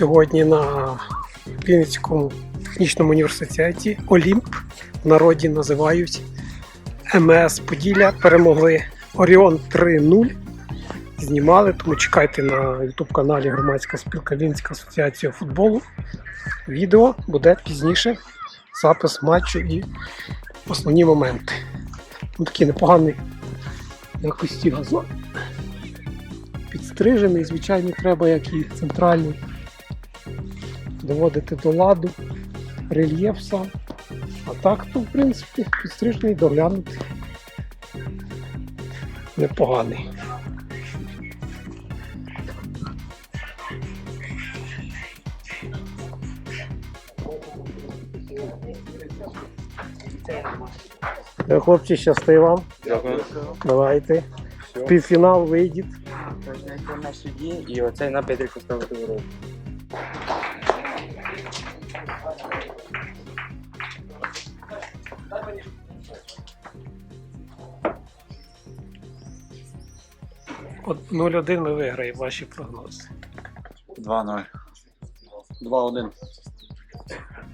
Сьогодні на Вінницькому технічному університеті Олімп в народі називають МС Поділля. Перемогли Оріон 3-0. Знімали, тому чекайте на YouTube каналі Громадська спілка Вінницька асоціація футболу. Відео буде пізніше. Запис матчу і основні моменти. Ну, такий непоганий якості газон. Підстрижений, звичайно, треба, як і центральний. Доводити до ладу, рельєф сам. А так, то, в принципі, підстрижений, доглянутий. Непоганий. Е, Хлопці, щасти вам. Дякую. Давайте. Півфінал вийдіть. Кожний на суді і оцей на Петріку ставити ворот. От 0-1 ми виграємо ваші прогнози. 2-0. 2-1.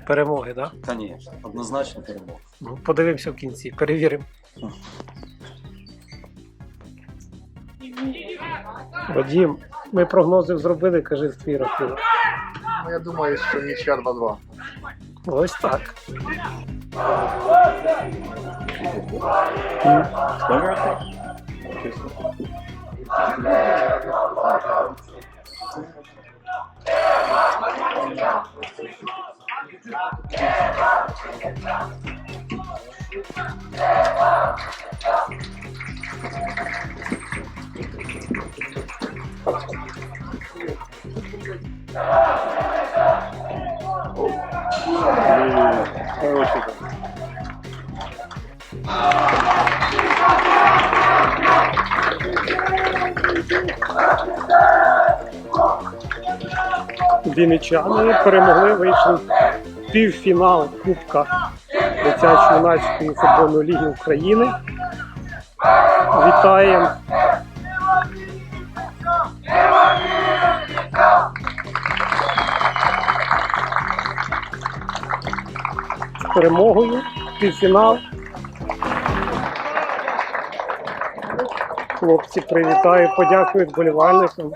Перемоги, так? Да? Конечно. Однозначно перемога. Ну, подивимося в кінці, перевіримо. Вадім, ми прогнози зробили, кажи твій рахунок. Ну, я думаю, що нічия 2-2. Ось так. 오, 오, 오, 오, Вінничани перемогли, вийшли в півфінал Кубка дитячо-юнацької футбольної ліги України. Вітаємо з перемогою. Півфінал. Хлопці привітаю, подякують болівальникам.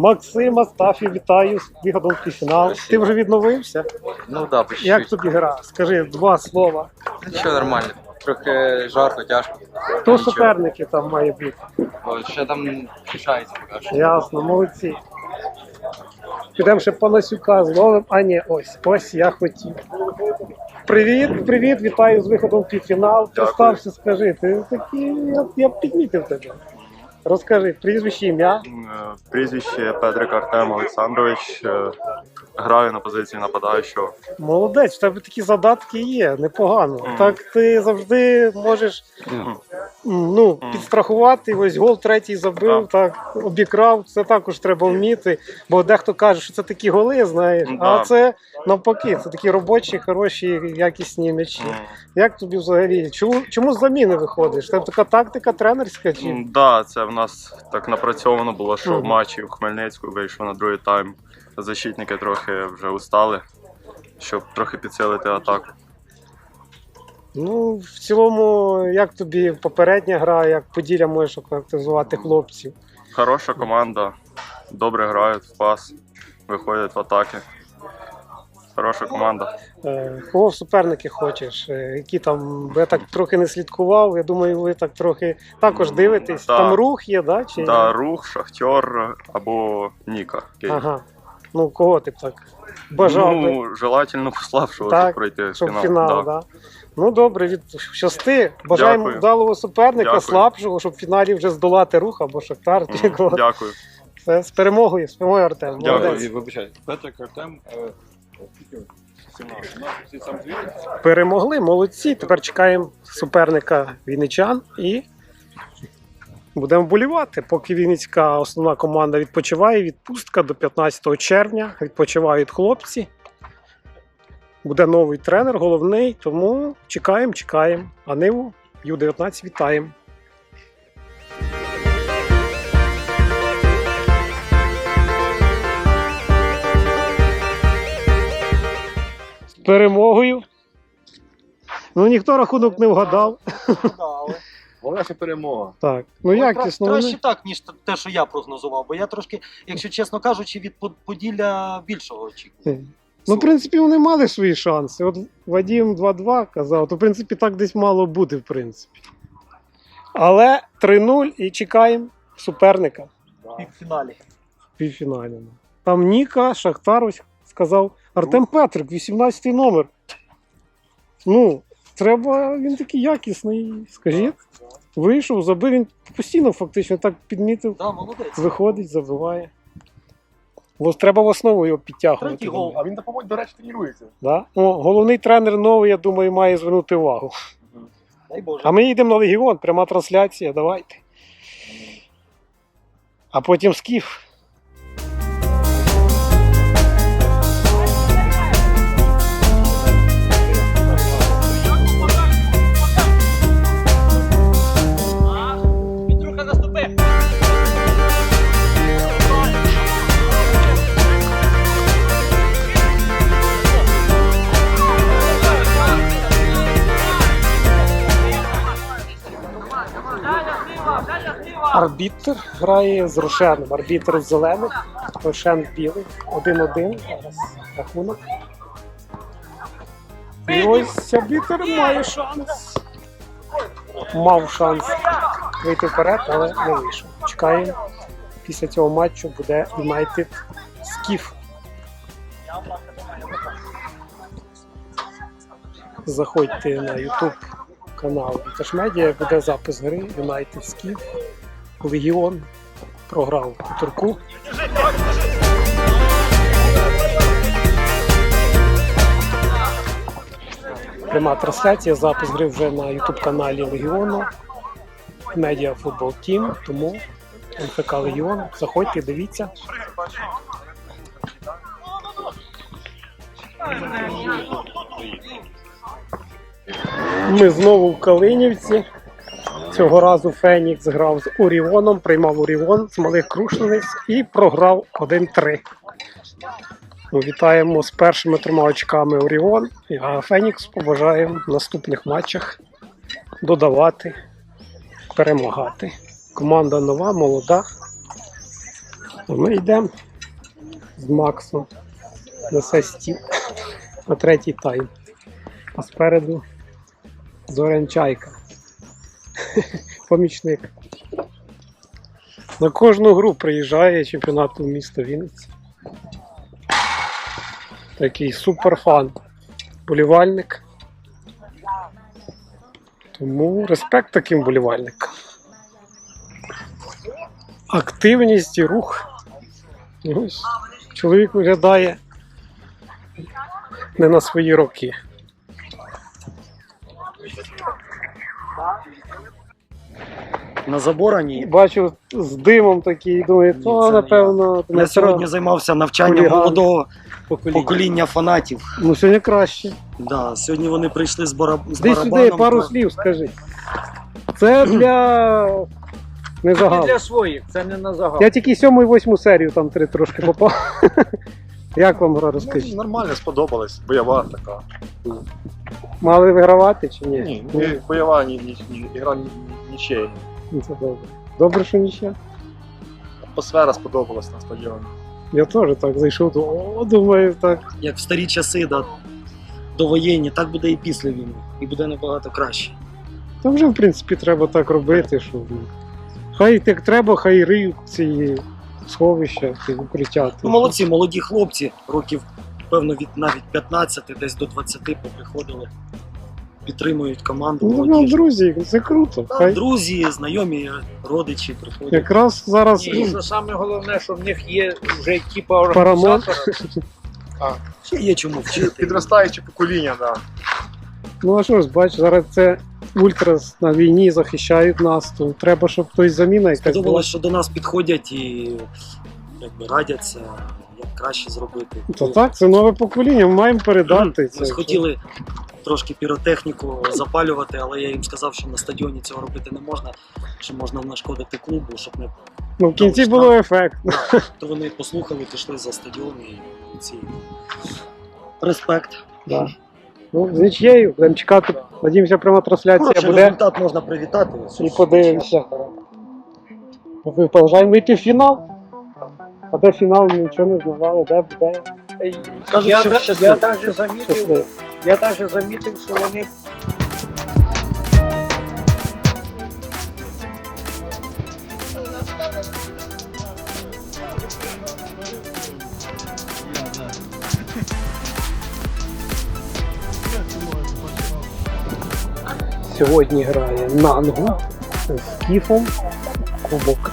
Максим Астафів, вітаю з виходом в півфінал. Ти вже відновився? Ну да, по Як тобі гра? Скажи два слова. Нічого нормально. Трохи жарко, тяжко. Хто Нічого. суперники там має бути? О, Ще там рішається поки що. Ясно, молодці. Підемо ще Панасюка зловим. А ні, ось, ось я хотів. Привіт, привіт, вітаю з виходом в півфінал. Представся, скажи, ти такий, я, я б підмітив тебе. Розкажи, прізвище ім'я. Е, Прізвище Петрик Артем Олександрович. Е, Граю на позиції нападаючого. Молодець, в тебе такі задатки є, непогано. Мгм. Так ти завжди можеш м, ну, Мгм. підстрахувати, ось гол третій забив, так, обікрав. Це також треба вміти. Бо дехто каже, що це такі голи, знаєш, Ну, а це навпаки, це такі робочі, хороші, якісні м'ячі. М, Як тобі взагалі? Чому, чому з заміни виходиш? Тебе така тактика тренерська? Чи? м, Да, це в нас так напрацьовано було, що в матчі в Хмельницьку вийшов на другий тайм. Защитники трохи вже устали, щоб трохи підсилити атаку. Ну, в цілому, як тобі попередня гра, як Поділля можеш охарактеризувати хлопців? Хороша команда, добре грають в пас, виходять в атаки. Хороша команда. Е, Кого суперники хочеш? Е, Які там, я так трохи не слідкував. Я думаю, ви так трохи також дивитесь. Да. Там рух є, да? Чи... Та рух, шахтер або Ніка. Ага. Ну, кого ти б так бажав би, Ну, желательно послабшого, Так, щоб пройти в щоб фінал. фінал, да. да. Ну добре, від щасти. Бажаємо Дякую. вдалого суперника, Дякую. слабшого, щоб в фіналі вже здолати рух або Шахтар. кого. Дякую. Все, з перемогою, з перемогою Артем. Дякую. Вибачайте. Петрик Артем. Перемогли, молодці. Тепер чекаємо суперника вінничан і будемо вболівати. Поки Вінницька основна команда відпочиває, відпустка до 15 червня. Відпочивають хлопці. Буде новий тренер, головний, тому чекаємо, чекаємо. А Ниву Ю-19 вітаємо. Перемогою. Ну ніхто рахунок не вгадав. Головне, що перемога. Так, ну Ой, якісно. кра- вони. Краще так, ніж те, що я прогнозував, бо я трошки, якщо чесно кажучи, від Поділля більшого очікував. Ну, в принципі, вони мали свої шанси. От Вадім 2-2 казав, то в принципі так десь мало бути, в принципі. Але 3-0 і чекаємо суперника В півфіналі. в півфіналі. Там Ніка, Шахтар ось сказав Артем Петрик, 18 номер. Ну, треба, він такий якісний, скажіть. Вийшов, забив, він постійно фактично так підмітив, Да, молодець. виходить, забиває. Ось треба в основу його підтягувати. Третій гол. А він, по-моєму, до речі, тренується. Да? О, головний тренер новий, я думаю, має звернути увагу. Дай Боже. А ми їдемо на Легіон, пряма трансляція, давайте. А потім скіф. Арбітр грає з Рошеном. Арбітр в зелених, Рошен. Один-один. Зараз рахунок. І ось арбітр має шанс. Мав шанс вийти вперед, але не вийшов. Чекаємо. Після цього матчу буде Юнайтед Скіф. Заходьте на YouTube канал Віташмедіа, буде запис гри Юнайтед Скіф. Легіон програв у турку. Пряма трансляція, запис гри вже на YouTube каналі Легіону. Медіа Футбол Тім, тому МФК Легіон. Заходьте, дивіться. Ми знову в Калинівці. Цього разу Фенікс грав з Оріоном, приймав Оріон з малих крушниць і програв 1-3. Ми вітаємо з першими трьома очками Оріон, а Фенікс побажаємо в наступних матчах додавати, перемагати. Команда нова, молода. Ми йдемо з Максом несе стіл на третій тайм. А спереду Зорян Чайка. Помічник. На кожну гру приїжджає чемпіонату міста Вінниці. Такий суперфан. Болівальник. Тому респект таким болівальникам. Активність і рух. Ось, чоловік виглядає не на свої роки. На забороні. Бачу з димом такий, думаю, Ні, то це не напевно. Я сьогодні займався навчанням Хуліган. молодого покоління. покоління фанатів. Ну сьогодні краще. Да, сьогодні вони прийшли з, бараб... з Десь барабаном. сюди пару то- слів скажи. Це для. Не загал. для своїх, це не на загал. Я тільки сьому і восьму серію там три трошки попав. Як вам гра розкажіть? Нормально сподобалось. Бойова така. Мали вигравати чи ні? Ні, ні, бойова, ні, ні, ні, ігра ні, нічия. Ну, Це добре. Добре, що нічого. Атмосфера сподобалась на стадіоні. Я теж так зайшов, то о, думаю, так. Як в старі часи, да, довоєнні, так буде і після війни. І буде набагато краще. Та вже в принципі треба так робити, що ну, хай як треба, хай риють ці сховища, ці укриття. Ну, молодці, молоді хлопці, років, певно, від навіть 15 десь до 20 поприходили, підтримують команду. Ну, ну, друзі, це круто. Та, Хай Друзі, знайомі, родичі приходять. якраз зараз І що саме головне, що в них є вже типу Парамон. організатора. Ще є чому вчити. Підростаюче покоління, да. Ну а що ж, бач, зараз це ультрас на війні захищають нас, то треба, щоб хтось заміна якась була. Сподобалось, що до нас підходять і якби радяться, краще зробити. То так, це нове покоління, ми маємо передати це. Ми схотіли трошки піротехніку запалювати, але я їм сказав, що на стадіоні цього робити не можна, що можна нашкодити клубу, щоб не Ну в кінці було ефект. то вони послухали, пішли за стадіон і ці респект. Да. Ну, з нічєю, будемо чекати. Надіємося, пряма трансляція Хороший буде. результат можна привітати. І подивимося. Ви продовжаємо йти в фінал. А де фінал, нічого не знавали, де буде. Кажуть, Я, що да- я навіть замітив, я навіть замітив, що вони Сьогодні грає Нангу з Кіфом, Кубок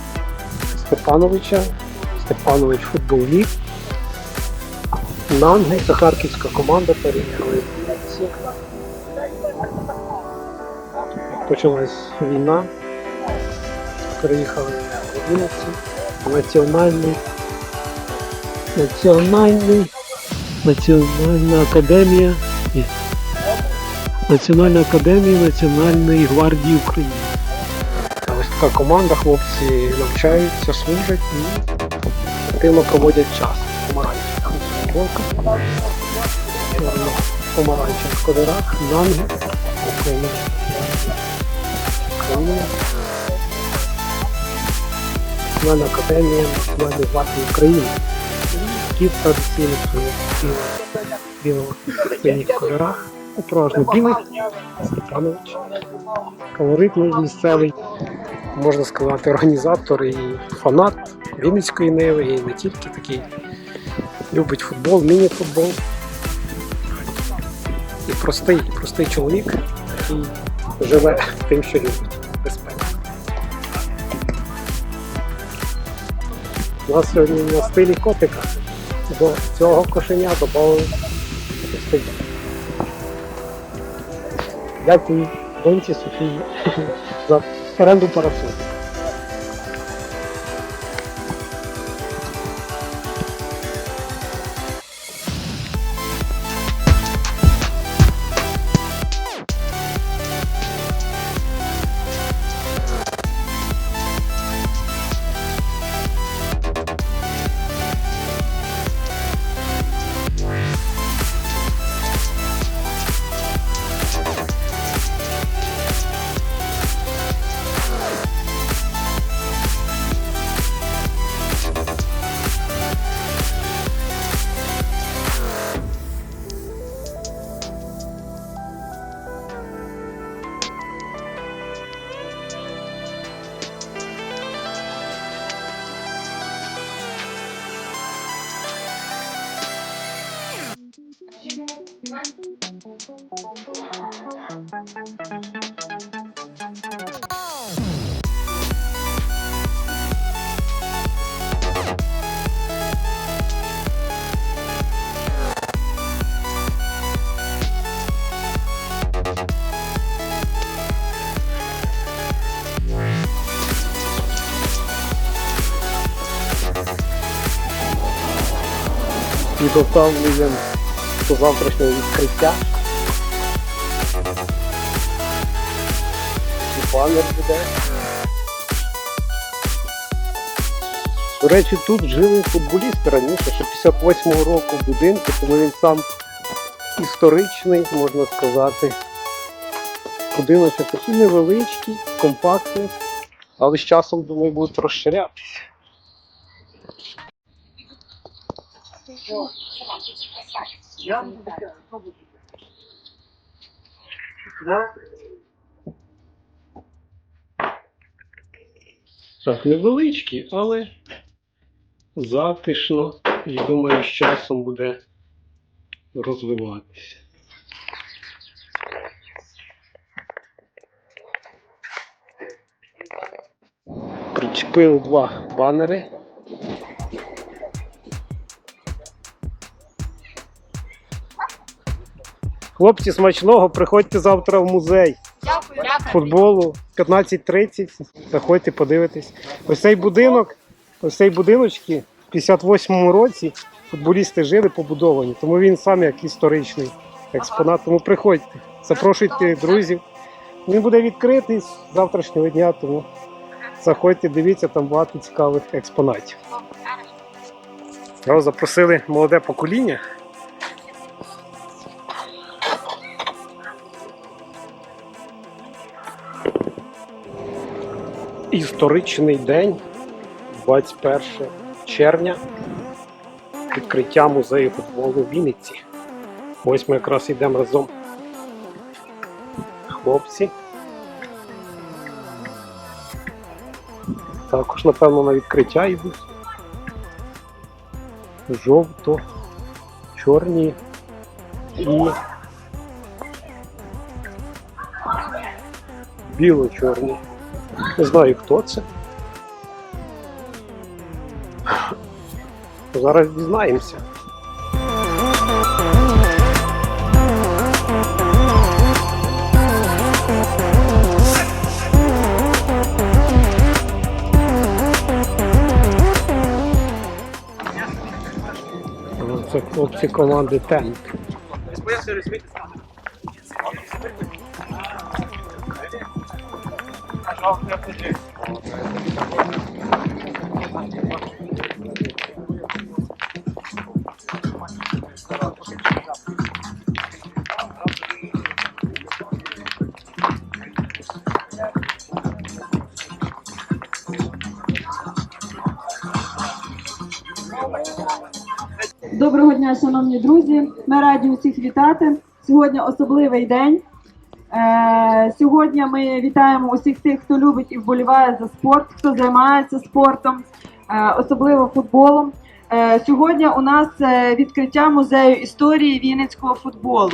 Степановича, Степанович футбол ліг. Нангу це харківська команда переїхали. Почалась війна. Переїхали в Вінниці. Національний. Національний. Національна академія і Національна академія Національної гвардії України. Ось така команда, хлопці навчаються, служать активно проводять час. Помаранчева футболка. Помаранчева нанги, Україна. Україна. Національна академія Національної гвардії України. Кіт традиційно білого синіх кольорах. Переважно білий. Степанович. Колоритний місцевий, можна сказати, організатор і фанат Вінницької Ниви, і не тільки такий. Любить футбол, міні-футбол. І простий, простий чоловік, який живе тим, що любить. Безпека. У нас сьогодні на стилі котика до цього кошеня додали стиль. Дякую доньці Софії за оренду Bir toptan bulacağım. До завтрашнього відкриття. І банер буде. До речі, тут жили футболісти раніше, ще 58-го року будинку, тому він сам історичний, можна сказати. Будиночок такий невеличкий, компактний, але з часом, думаю, будуть розширятися. О, Я буду? Так, невеличкі, але затишно і думаю, з часом буде розвиватися. Причепив два банери. Хлопці, смачного, приходьте завтра в музей футболу 15.30. Заходьте, подивитесь. Ось цей будинок, ось цей будиночки в 58-му році футболісти жили побудовані, тому він сам як історичний експонат. Тому приходьте, запрошуйте друзів. Він буде відкритий з завтрашнього дня, тому заходьте, дивіться, там багато цікавих експонатів. Його запросили молоде покоління. Історичний день, 21 червня, відкриття музею футболу Вінниці. Ось ми якраз йдемо разом. Хлопці. Також, напевно, на відкриття йдуть. Жовто, чорні і біло-чорні. Не знаю, хто це. Зараз дізнаємося. Це хлопці команди Тент. Доброго дня, шановні друзі. Ми раді усіх вітати. Сьогодні особливий день. Е, сьогодні ми вітаємо усіх тих, хто любить і вболіває за спорт, хто займається спортом, е, особливо футболом. Е, сьогодні у нас відкриття музею історії вінницького футболу.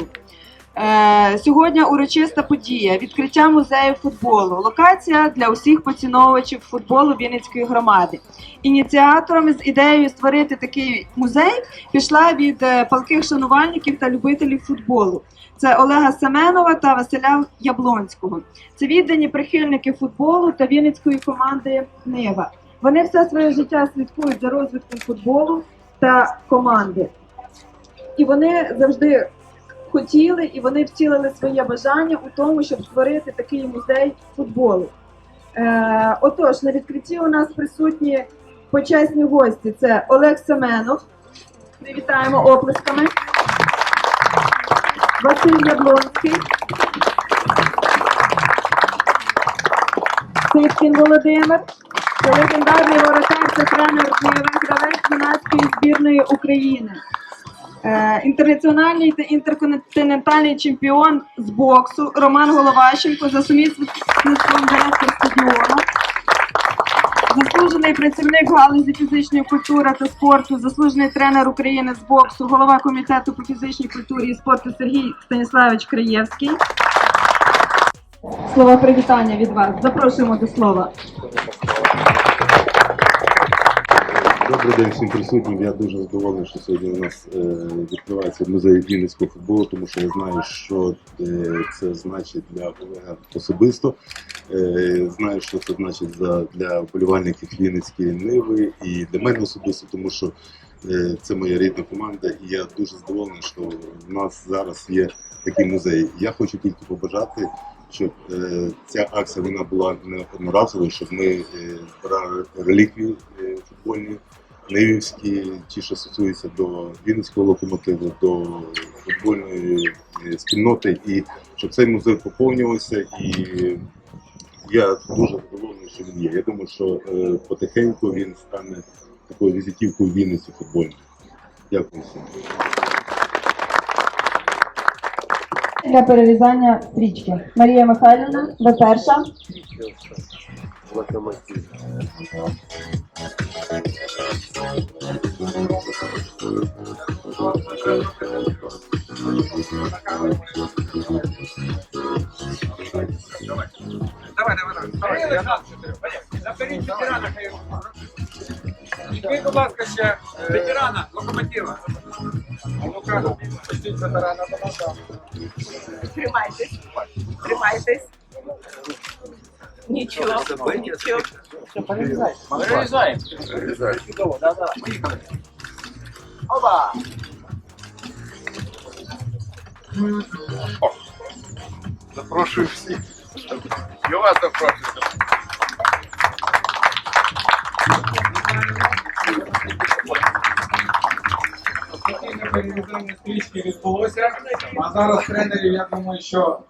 Сьогодні урочиста подія відкриття музею футболу. Локація для усіх поціновувачів футболу Вінницької громади. Ініціаторами з ідеєю створити такий музей пішла від палких шанувальників та любителів футболу. Це Олега Семенова та Василя Яблонського. Це віддані прихильники футболу та вінницької команди Нива. Вони все своє життя слідкують за розвитком футболу та команди. І вони завжди хотіли і вони втілили своє бажання у тому, щоб створити такий музей футболу. Е, отож, на відкритті у нас присутні почесні гості. Це Олег Семенов. Привітаємо оплесками. Василь Яблонський. Ситкін Володимир. Це легендарний воротар, це тренер Нива, гравець юнацької збірної України. Е, Інтернаціональний та інтерконтинентальний чемпіон з боксу Роман Головащенко за сумісництвом директор стадіону. Заслужений працівник галузі фізичної культури та спорту, заслужений тренер України з боксу, голова комітету по фізичній культурі і спорту Сергій Станіславович Краєвський. Слова привітання від вас. Запрошуємо до слова. Добрий день всім присутнім. Я дуже задоволений, що сьогодні у нас е, відкривається музей вінницького футболу, тому що я знаю, що е, це значить для Олега особисто. Е, знаю, що це значить для вболівальників Вінницької Ниви і для мене особисто, тому що це моя рідна команда, і я дуже задоволений, що в нас зараз є такий музей. Я хочу тільки побажати, щоб е, ця акція вона була не одноразовою, щоб ми е, збирали реліквії е, футбольні. Нивівські, ті, що стосуються до Вінницького локомотиву, до футбольної е, спільноти, і щоб цей музей поповнювався. І я дуже задоволений, що він є. Я думаю, що е, потихеньку він стане такою візитівкою Вінниці футбольної. Дякую всім. Для перерізання стрічки. Марія Михайлівна, ви перша. Давай, давай, давай. давай. Я дам чотири. Поїхали. Заберіть ветерана, хай Візьми, будь ласка, ще ветерана, локомотива. А ну-ка, пустіть ветерана. Тримайтесь. Тримайтесь. Нічого. Перерізаємо. Чудово, да, да. Поїхали. Опа! Запрошую всіх. І вас запрошую. Офіційне перевізання стрічки відбулося. А зараз тренерів, я думаю, що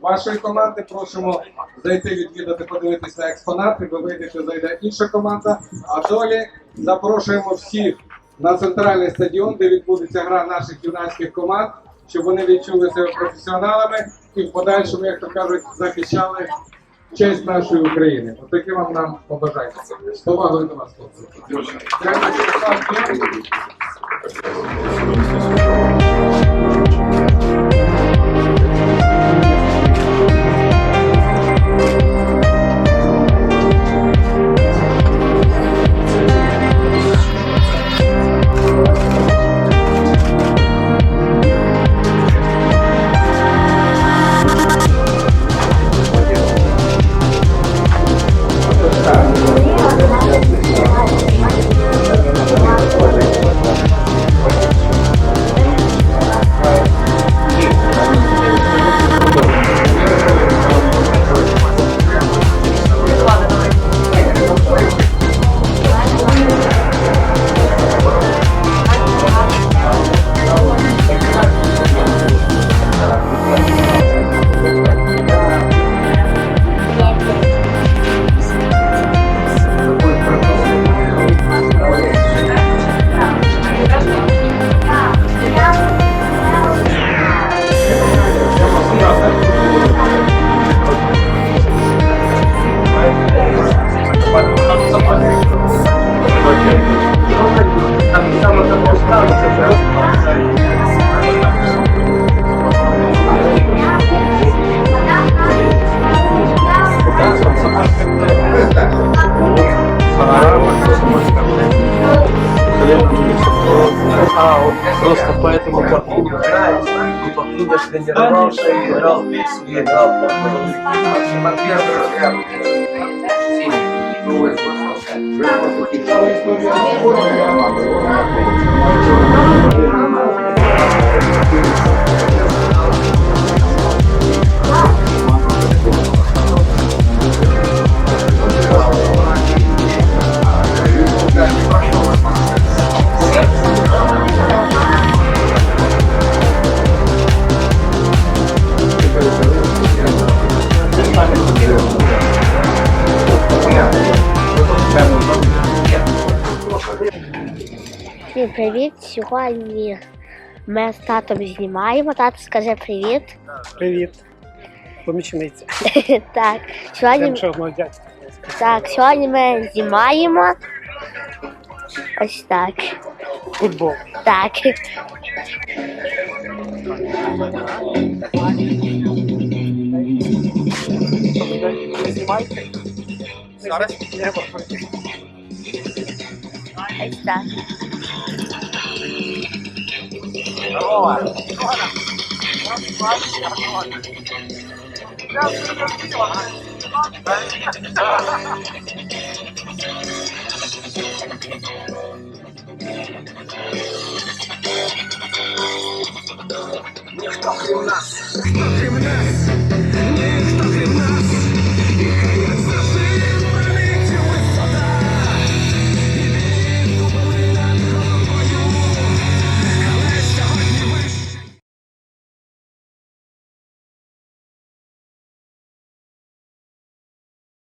вашої команди просимо зайти відвідати, подивитися на експонати. Ви вийдете, зайде інша команда. А долі запрошуємо всіх на центральний стадіон, де відбудеться гра наших юнацьких команд, щоб вони відчули себе професіоналами і в подальшому, як то кажуть, захищали честь нашої України. От вам нам побажання. З повагою до вас, хлопці. Привіт! Сьогодні ми з татом знімаємо. Тато скаже привіт. Привіт. Помічниця. Так, сьогодні, так, сьогодні ми знімаємо. Ось так. Футбол. Так. Зараз? Ось так. Ніхто крім нас, ніхто крім нас.